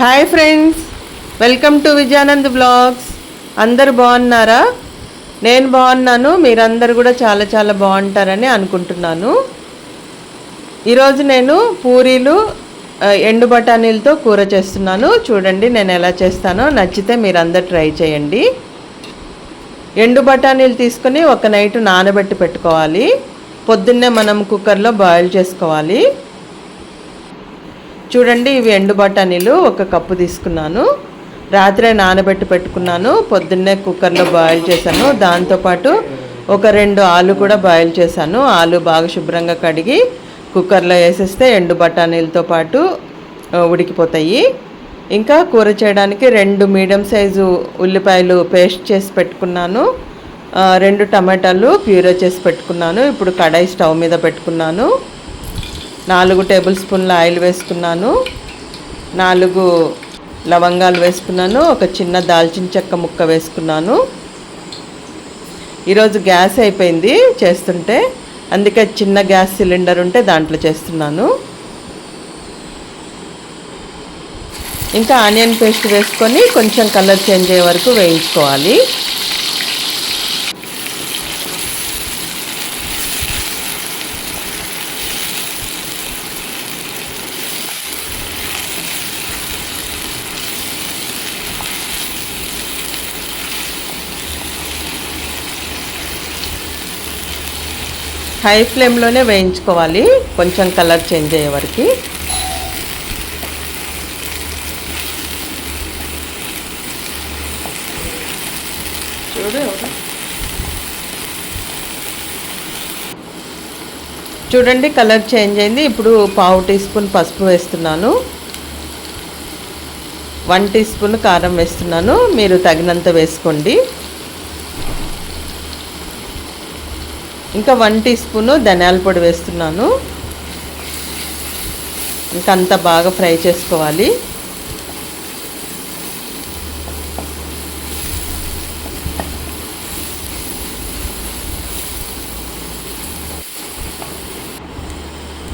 Hi friends welcome to Vijayanand blogs. అందరు బాగున్నారా? నేను బాగున్నాను మీరందరు కూడా చాలా చాలా బాగుంటారని అనుకుంటున్నాను. ఈరోజు నేను పూరీలు ఎండు బఠానీలతో కూర చేస్తున్నాను. చూడండి నేను ఎలా చేస్తానో నచ్చితే మీరందరు ట్రై చేయండి. ఎండు బఠానీలు తీసుకొని ఒక నైట్ నానబెట్టి పెట్టుకోవాలి. పొద్దున్నే మనం కుక్కర్లో బాయిల్ చేసుకోవాలి. చూడండి ఇవి ఎండు బఠానీలు. ఒక కప్పు తీసుకున్నాను. రాత్రే నానబెట్టి పెట్టుకున్నాను. పొద్దున్నే కుక్కర్లో బాయిల్ చేశాను. దాంతోపాటు ఒక రెండు ఆలు కూడా బాయిల్ చేశాను. ఆలు బాగా శుభ్రంగా కడిగి కుక్కర్లో వేసేస్తే ఎండు బఠానీలతో పాటు ఉడికిపోతాయి. ఇంకా కూర చేయడానికి రెండు మీడియం సైజు ఉల్లిపాయలు పేస్ట్ చేసి పెట్టుకున్నాను. రెండు టమాటాలు ప్యూరో చేసి పెట్టుకున్నాను. ఇప్పుడు కడాయి స్టవ్ మీద పెట్టుకున్నాను. నాలుగు టేబుల్ స్పూన్ల ఆయిల్ వేసుకున్నాను. నాలుగు లవంగాలు వేసుకున్నాను. ఒక చిన్న దాల్చిన చెక్క ముక్క వేసుకున్నాను. ఈరోజు గ్యాస్ అయిపోయింది చేస్తుంటే. అందుకే చిన్న గ్యాస్ సిలిండర్ ఉంటే దాంట్లో చేస్తున్నాను. ఇంకా ఆనియన్ పేస్ట్ వేసుకొని కొంచెం కలర్ చేంజ్ అయ్యే వరకు వేయించుకోవాలి. హై ఫ్లేమ్లోనే వేయించుకోవాలి. కొంచెం కలర్ చేంజ్ అయ్యే వరకు. చూడు చూడండి కలర్ చేంజ్ అయింది. ఇప్పుడు పావు టీ స్పూన్ పసుపు వేస్తున్నాను. వన్ టీ స్పూన్ కారం వేస్తున్నాను. మీరు తగినంత వేసుకోండి. ఇంకా వన్ టీ స్పూను ధనియాల పొడి వేస్తున్నాను. ఇంకా అంతా బాగా ఫ్రై చేసుకోవాలి.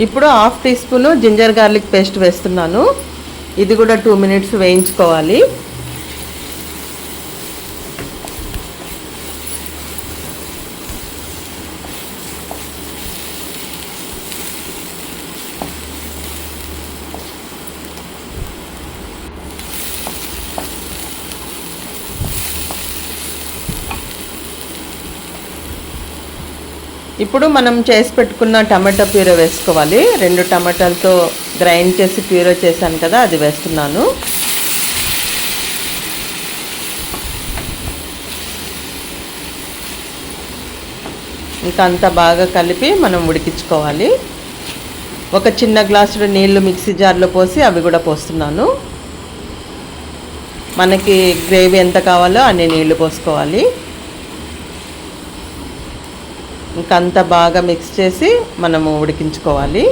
ఇప్పుడు half teaspoon ginger garlic paste వేస్తున్నాను. ఇది కూడా టూ మినిట్స్ వేయించుకోవాలి. ఇప్పుడు మనం చేసి పెట్టుకున్న టమాటా ప్యూరో వేసుకోవాలి. రెండు టమాటాలతో గ్రైండ్ చేసి ప్యూరో చేశాను కదా అది వేస్తున్నాను. ఇంకా అంతా బాగా కలిపి మనం ఉడికించుకోవాలి. ఒక చిన్న గ్లాసులో నీళ్ళు మిక్సీ జార్లో పోసి అవి కూడా పోస్తున్నాను. మనకి గ్రేవీ ఎంత కావాలో అన్ని నీళ్ళు పోసుకోవాలి. ఇంకా అంతా బాగా మిక్స్ చేసి మనము ఉడికించుకోవాలి.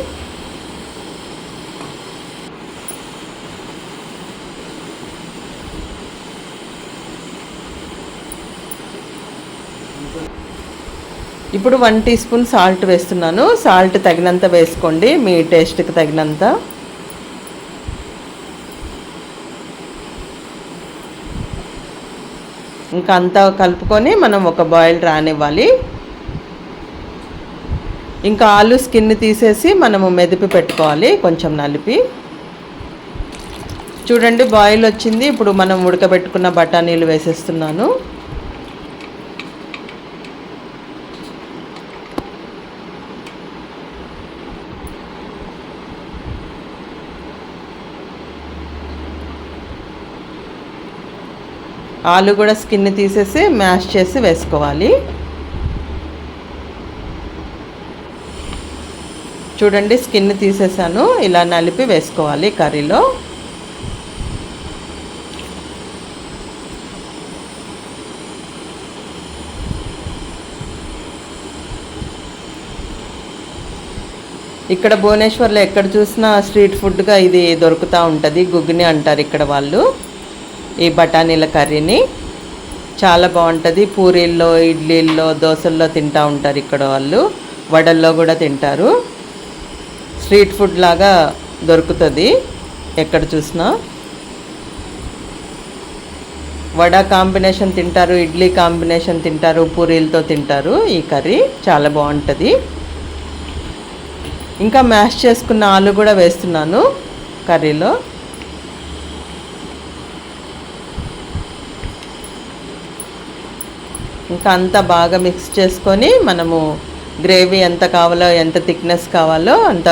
ఇప్పుడు వన్ టీ స్పూన్ సాల్ట్ వేస్తున్నాను. సాల్ట్ తగినంత వేసుకోండి. మీ టేస్ట్కి తగినంత. ఇంకా అంతా కలుపుకొని మనం ఒక బాయిల్ రానివ్వాలి. ఇంకా ఆలు స్కిన్ తీసేసి మనము మెదిపి పెట్టుకోవాలి కొంచెం నలిపి. చూడండి బాయిల్ వచ్చింది. ఇప్పుడు మనం ఉడకబెట్టుకున్న బఠానీలు వేసేస్తున్నాను. ఆలు కూడా స్కిన్ తీసేసి మ్యాష్ చేసి వేసుకోవాలి. చూడండి స్కిన్ తీసేసాను. ఇలా నలిపి వేసుకోవాలి కర్రీలో. ఇక్కడ భువనేశ్వర్లో ఎక్కడ చూసినా స్ట్రీట్ ఫుడ్గా ఇది దొరుకుతూ ఉంటుంది. గుగ్గిని అంటారు ఇక్కడ వాళ్ళు ఈ బఠానీల కర్రీని. చాలా బాగుంటుంది. పూరీల్లో ఇడ్లీల్లో దోశల్లో తింటూ ఉంటారు ఇక్కడ వాళ్ళు. వడల్లో కూడా తింటారు. స్ట్రీట్ ఫుడ్ లాగా దొరుకుతుంది. ఎక్కడ చూసినా. వడ కాంబినేషన్ తింటారు ఇడ్లీ కాంబినేషన్ తింటారు పూరీలతో తింటారు. ఈ కర్రీ చాలా బాగుంటుంది. ఇంకా మ్యాష్ చేసుకున్న ఆలు కూడా వేస్తున్నాను కర్రీలో. ఇంకా అంతా బాగా మిక్స్ చేసుకొని మనము గ్రేవీ ఎంత కావాలో ఎంత థిక్నెస్ కావాలో అంత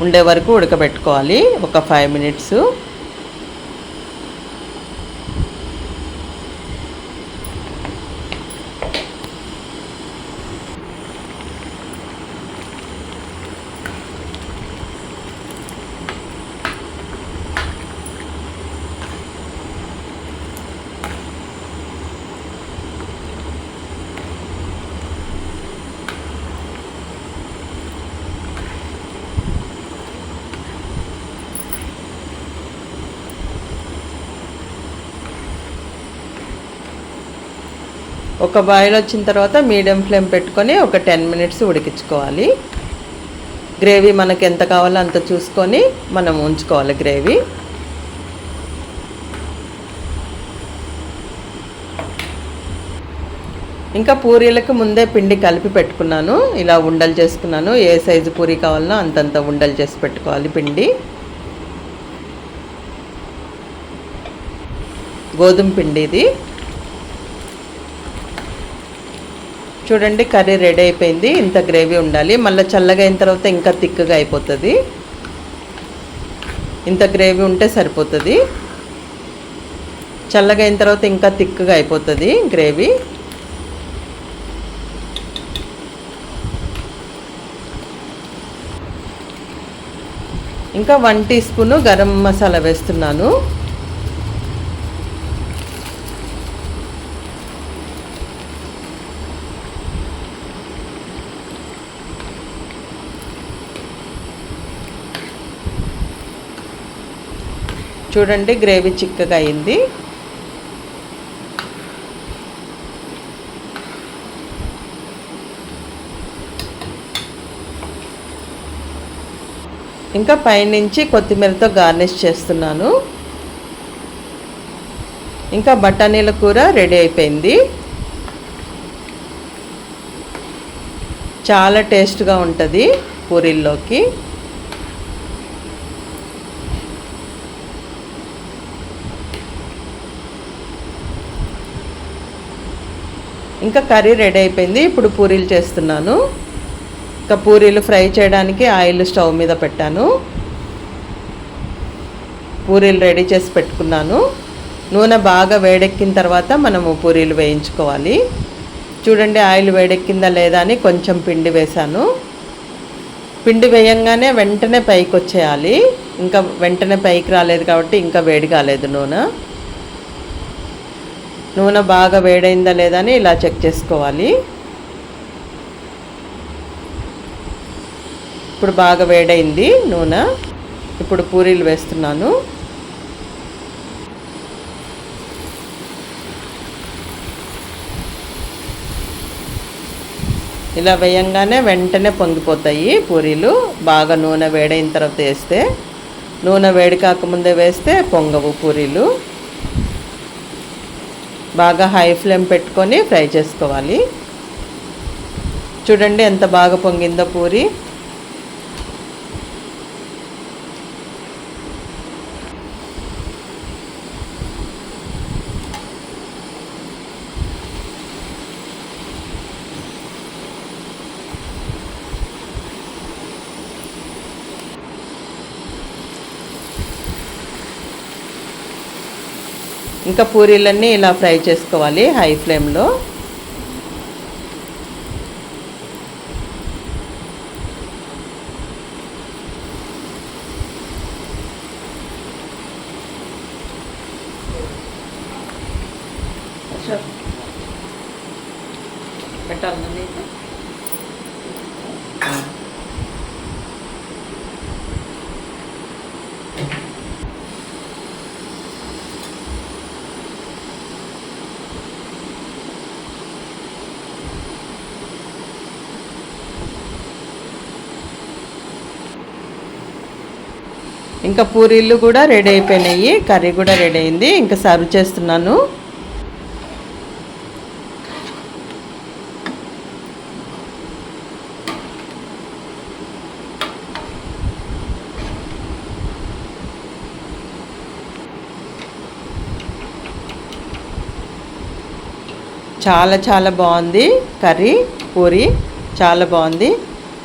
ఉండే వరకు ఉడకబెట్టుకోవాలి. ఒక ఫైవ్ మినిట్స్. ఒక బాయిల్ వచ్చిన తర్వాత మీడియం ఫ్లేమ్ పెట్టుకొని ఒక టెన్ మినిట్స్ ఉడికించుకోవాలి. గ్రేవీ మనకి ఎంత కావాలో అంత చూసుకొని మనం ఉంచుకోవాలి గ్రేవీ. ఇంకా పూరీలకు ముందే పిండి కలిపి పెట్టుకున్నాను. ఇలా ఉండలు చేసుకున్నాను. ఏ సైజు పూరీ కావాలనో అంతంత ఉండలు చేసి పెట్టుకోవాలి పిండి. గోధుమ పిండి ఇది. చూడండి కర్రీ రెడీ అయిపోయింది. ఇంత గ్రేవీ ఉండాలి. మళ్ళీ చల్లగా అయిన తర్వాత ఇంకా థిక్గా అయిపోతుంది. ఇంత గ్రేవీ ఉంటే సరిపోతుంది. చల్లగా అయిన తర్వాత ఇంకా థిక్గా అయిపోతుంది గ్రేవీ. ఇంకా one teaspoon garam masala వేస్తున్నాను. చూడండి గ్రేవీ చిక్కగా అయింది ఇంకా పైనుంచి కొత్తిమీరతో గార్నిష్ చేస్తున్నాను. ఇంకా బఠానీల కూర రెడీ అయిపోయింది. చాలా టేస్ట్గా ఉంటుంది పూరీల్లోకి. ఇంకా కర్రీ రెడీ అయిపోయింది. ఇప్పుడు పూరీలు చేస్తున్నాను. ఇంకా పూరీలు ఫ్రై చేయడానికి ఆయిల్ స్టవ్ మీద పెట్టాను. పూరీలు రెడీ చేసి పెట్టుకున్నాను. నూనె బాగా వేడెక్కిన తర్వాత మనము పూరీలు వేయించుకోవాలి. చూడండి ఆయిల్ వేడెక్కిందా లేదా అని కొంచెం పిండి వేశాను. పిండి వేయంగానే వెంటనే పైకి వచ్చేయాలి ఇంకా వెంటనే పైకి రాలేదు కాబట్టి ఇంకా వేడి కాలేదు నూనె. నూనె బాగా వేడైందా లేదా అని ఇలా చెక్ చేసుకోవాలి. ఇప్పుడు బాగా వేడైంది నూనె. ఇప్పుడు పూరీలు వేస్తున్నాను. ఇలా వేయంగానే వెంటనే పొంగిపోతాయి పూరీలు. బాగా నూనె వేడైన తర్వాత వేస్తే నూనె వేడి కాకముందే వేస్తే పొంగవు పూరీలు. బాగా హై ఫ్లేమ్ పెట్టుకొని ఫ్రై చేసుకోవాలి. చూడండి ఎంత బాగా పొంగిందో పూరి. ఇంకా పూరీలన్నీ ఇలా ఫ్రై చేసుకోవాలి హై ఫ్లేమ్లో. పెట్టాలి ఇంకా పూరీలు కూడా రెడీ అయిపోయినాయి కర్రీ కూడా రెడీ అయింది ఇంకా సర్వ్ చేస్తున్నాను. చాలా చాలా బాగుంది కర్రీ పూరి చాలా బాగుంది.